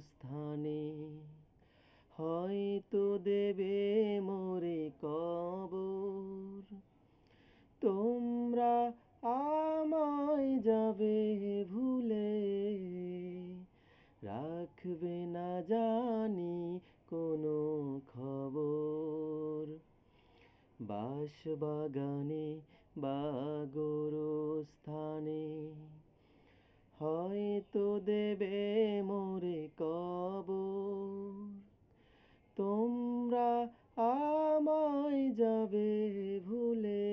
স্থানে হয়তো দেবে মোরে কবর। তোমরা আমায় যাবে ভুলে। রাখবে না জানি কোনো খবর। বাঁশবাগানে বা স্থানে হয়তো দেবে মোরে কবর। তোমরা আমায় যাবে ভুলে,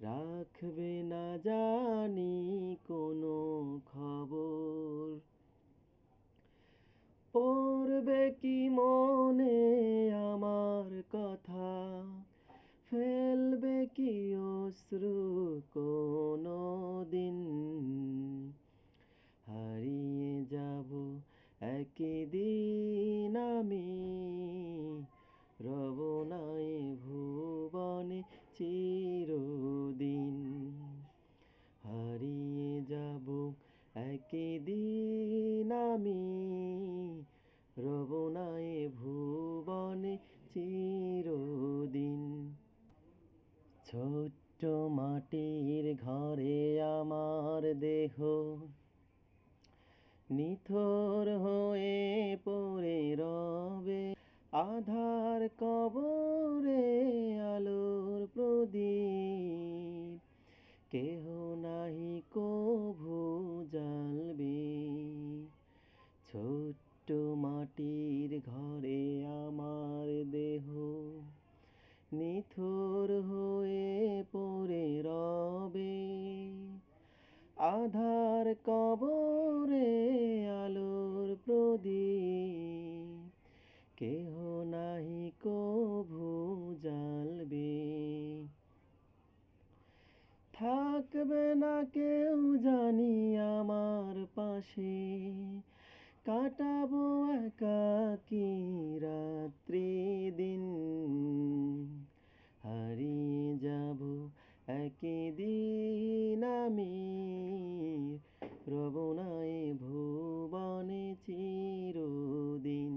রাখবে না জানি কোনো খবর। পড়বে কি মনে আমার কথা? ফেলবে কি অশ্রু কোনো দিন? হারিয়ে যাব একদিন ছোট্ট মাটির ঘরে আমার দেহ নিথর হয়ে আধার কবরে আলোর প্রদীপ। কেহ নাহি কভু জ্বালবে। থাকবে না কেউ জানি আমার পাশে। কাটাবো একাকি রব নাই ভুবনে চিরদিন।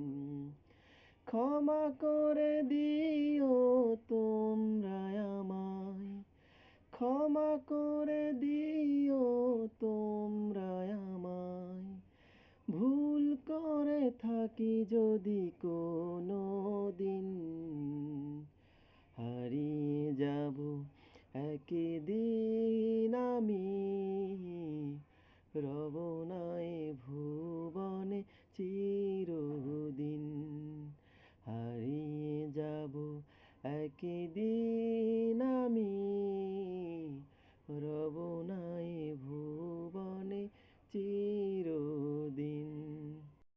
ক্ষমা করে দিও তোমরা আমায়। ক্ষমা করে দিও তোমরা আমায়। ভুল করে থাকি যদি কোনো দিন হারিয়ে